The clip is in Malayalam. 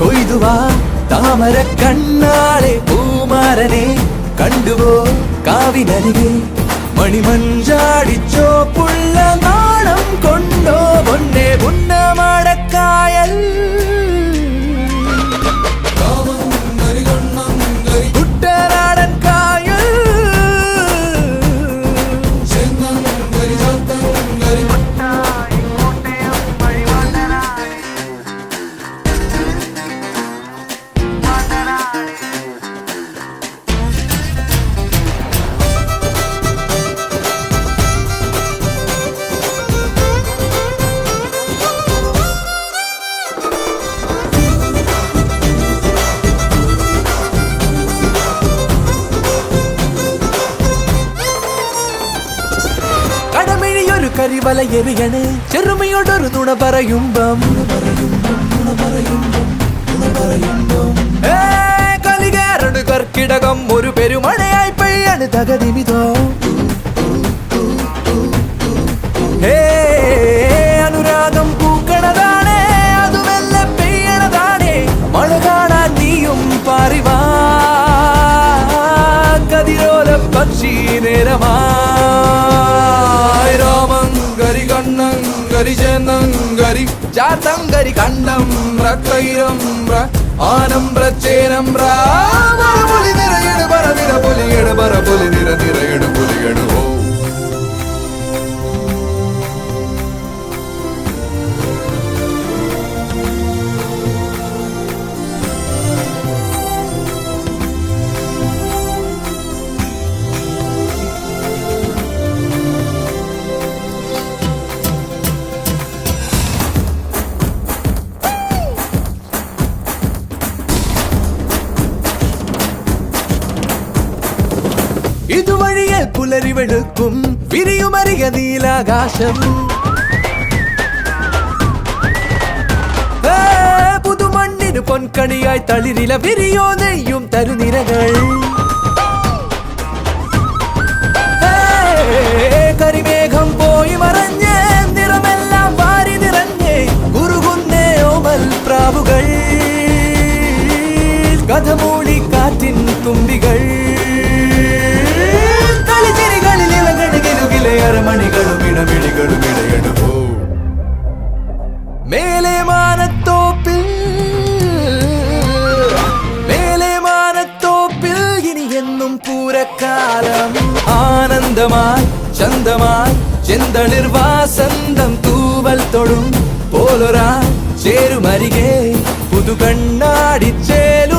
കൊയ്തുവാ താമര കണ്ണാളെ പൂമാരനെ കണ്ടുവോ കാവിനരികെ മണിമഞ്ചാടിച്ചോ പുള്ള കരിവല എറിയണ്. ചെറുമയോടൊരു നുണ പറയുമ്പം. ഏ, കലികേറണ് കർക്കിടകം ഒരു പെരുമഴയായി പെയ്യാണ് തകതിമിതോ. അനുരാഗം പൂക്കണതാണേ അതുമെല്ലെ പെയ്യണതാണേ. മഴ കാണാൻ നീയും പാറിവാ. കതിരോല പക്ഷി നേരമായി గరి జనంగరి జాతంగరి కండం రక్తైరం ఆనంబ్ర చేరం రాలి నిరయడు బరవిడ పులి ഇതുവഴിയെ പുലരി വെളുക്കും വിരിയുമറിയ നീലാകാശം? പുതുമണ്ണിന് പൊൻകണിയായി തളിരില വിരിയോ നെയ്യും തരുനിരകൾ കരിമേഘം പോയി മറഞ്ഞ് നിറമെല്ലാം വാരി നിറഞ്ഞ് കുറുകുന്നേ ഓമൽ പ്രാവുകൾ. കഥമൂടി കാറ്റിൻ തുമ്പികൾ. சொந்தமாய் சந்தமாய் செந்தளிர் வாசந்தம் தூவல் தொழும் போலரா சேரும் அருகே புது கண்ணாடி சேல்